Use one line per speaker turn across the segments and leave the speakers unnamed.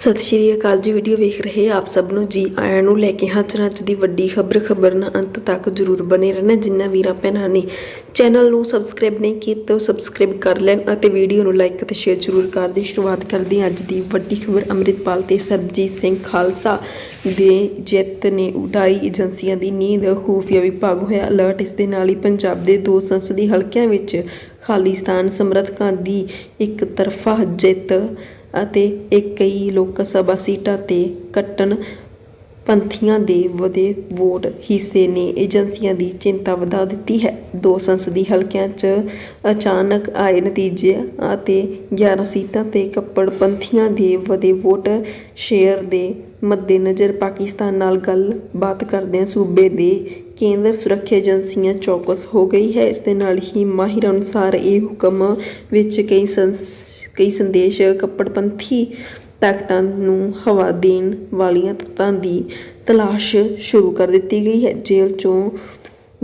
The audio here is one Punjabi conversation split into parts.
ਸਤਿ ਸ਼੍ਰੀ ਅਕਾਲ ਜੀ ਵੀਡੀਓ ਵੇਖ ਰਹੇ ਆਪ ਸਭ ਨੂੰ। ਜੀ ਆਇਆਂ ਨੂੰ ਲੈ ਕੇ ਹਾਜ਼ਰ ਹਾਂ ਅੱਜ ਦੀ ਵੱਡੀ ਖਬਰ ਖਬਰ ਨਾਲ ਅੰਤ ਤੱਕ ਜਰੂਰ ਬਣੇ ਰਹਿਣਾ ਜਿੰਨਾ ਵੀਰਾਂ ਭੈਣਾਂ ਨੇ। ਚੈਨਲ ਨੂੰ ਸਬਸਕ੍ਰਾਈਬ ਨਹੀਂ ਕੀਤਾ ਉਹ ਸਬਸਕ੍ਰਾਈਬ ਕਰ ਲੈਣ ਅਤੇ ਵੀਡੀਓ ਨੂੰ ਲਾਈਕ ਅਤੇ ਸ਼ੇਅਰ ਜਰੂਰ ਕਰ ਦੀ ਸ਼ੁਰੂਆਤ ਕਰਦੇ ਅੱਜ ਦੀ ਵੱਡੀ ਖਬਰ ਅੰਮ੍ਰਿਤਪਾਲ ਤੇ ਸਰਬਜੀਤ ਸਿੰਘ ਖਾਲਸਾ ਦੇ ਜਿੱਤ ਨੇ ਉਡਾਈ। ਏਜੰਸੀਆਂ ਦੀ ਨੀਂਦ ਖੂਫੀਆ ਵਿਭਾਗ ਹੋਇਆ। ਅਲਰਟ ਇਸ ਦੇ ਨਾਲ ਹੀ ਪੰਜਾਬ ਦੇ ਦੋ ਸੰਸਦੀ ਹਲਕਿਆਂ ਵਿੱਚ ਖਾਲਿਸਤਾਨ ਸਮਰਥਕਾਂ ਦੀ ਇੱਕ ਤਰਫਾ ਜਿੱਤ ਅਤੇ ਇੱਕ ਕਈ ਲੋਕ ਸਭਾ ਸੀਟਾਂ ਤੇ ਕੱਟਣ ਪੰਥੀਆਂ ਦੇ ਵਧੇ ਵੋਟ ਹਿੱਸੇ ਨੇ। ਏਜੰਸੀਆਂ ਦੀ ਚਿੰਤਾ ਵਧਾ ਦਿੱਤੀ ਹੈ। ਦੋ ਸੰਸਦੀ ਹਲਕਿਆਂ 'ਚ ਅਚਾਨਕ ਆਏ ਨਤੀਜੇ ਅਤੇ 11 ਸੀਟਾਂ ਤੇ ਕੱਪੜ ਪੰਥੀਆਂ ਦੇ ਵਧੇ ਵੋਟ ਸ਼ੇਅਰ ਦੇ ਮੱਦੇਨਜ਼ਰ ਪਾਕਿਸਤਾਨ ਨਾਲ ਗੱਲਬਾਤ ਕਰਦਿਆਂ ਸੂਬੇ ਦੇ ਕੇਂਦਰ ਸੁਰੱਖਿਆ ਏਜੰਸੀਆਂ ਚੌਕਸ ਹੋ ਗਈ ਹੈ। ਇਸ ਦੇ ਨਾਲ ਹੀ ਮਾਹਿਰ ਅਨੁਸਾਰ ਇਹ ਹੁਕਮ ਵਿੱਚ ਕਈ ਸੰਸ ਕਈ ਸੰਦੇਸ਼ ਕੱਪੜਪੰਥੀ ਤਾਕਤਾਂ ਨੂੰ ਹਵਾ ਦੇਣ ਵਾਲੀਆਂ ਤੱਤਾਂ ਦੀ ਤਲਾਸ਼ ਸ਼ੁਰੂ ਕਰ ਦਿੱਤੀ ਗਈ ਹੈ। ਜੇਲ੍ਹ ਚੋਂ,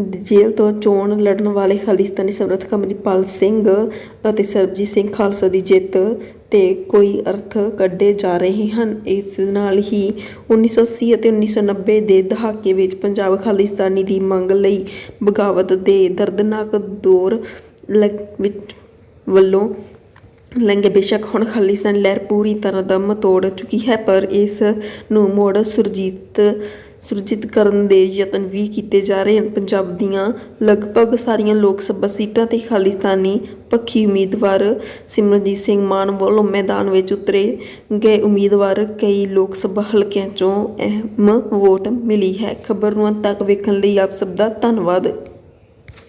ਜੇਲ੍ਹ ਤੋਂ ਚੋਣ ਲੜਨ ਵਾਲੇ ਖਾਲਿਸਤਾਨੀ ਸਮਰਥਕ ਅਮਰਿਤਪਾਲ ਸਿੰਘ ਅਤੇ ਸਰਬਜੀਤ ਸਿੰਘ ਖਾਲਸਾ ਦੀ ਜਿੱਤ ਤੇ ਕੋਈ ਅਰਥ ਕੱਢੇ ਜਾ ਰਹੇ ਹਨ। ਇਸ ਨਾਲ ਹੀ 1980 ਅਤੇ 1990 ਦੇ ਦਹਾਕੇ ਵਿੱਚ ਪੰਜਾਬ ਖਾਲਿਸਤਾਨੀ ਦੀ ਮੰਗ ਲਈ ਬਗਾਵਤ ਦੇ ਦਰਦਨਾਕ ਦੌਰ ਲਗ- ਵਿੱਚ ਵੱਲੋਂ ਲੰਗੇ ਬੇਸ਼ੱਕ ਹੁਣ ਖਾਲਿਸਤਾਨ ਲਹਿਰ ਪੂਰੀ ਤਰ੍ਹਾਂ ਦਮ ਤੋੜ ਚੁੱਕੀ ਹੈ, ਪਰ ਇਸ ਨੂੰ ਮੋੜ ਸੁਰਜੀਤ ਸੁਰਜੀਤ ਕਰਨ ਦੇ ਯਤਨ ਵੀ ਕੀਤੇ ਜਾ ਰਹੇ ਹਨ। ਪੰਜਾਬ ਦੀਆਂ ਲਗਭਗ ਸਾਰੀਆਂ ਲੋਕ ਸਭਾ ਸੀਟਾਂ ਤੇ ਖਾਲਿਸਤਾਨੀ ਪੱਖੀ ਉਮੀਦਵਾਰ ਸਿਮਰਨਜੀਤ ਸਿੰਘ ਮਾਨ ਵੱਲੋਂ ਮੈਦਾਨ ਵਿੱਚ ਉਤਰੇ ਗਏ ਉਮੀਦਵਾਰ ਕਈ ਲੋਕ ਸਭਾ ਹਲਕਿਆਂ ਚੋਂ ਅਹਿਮ ਵੋਟ ਮਿਲੀ ਹੈ। ਖਬਰ ਨੂੰ ਅੰਤ ਤੱਕ ਵੇਖਣ ਲਈ ਆਪ ਸਭ ਦਾ ਧੰਨਵਾਦ।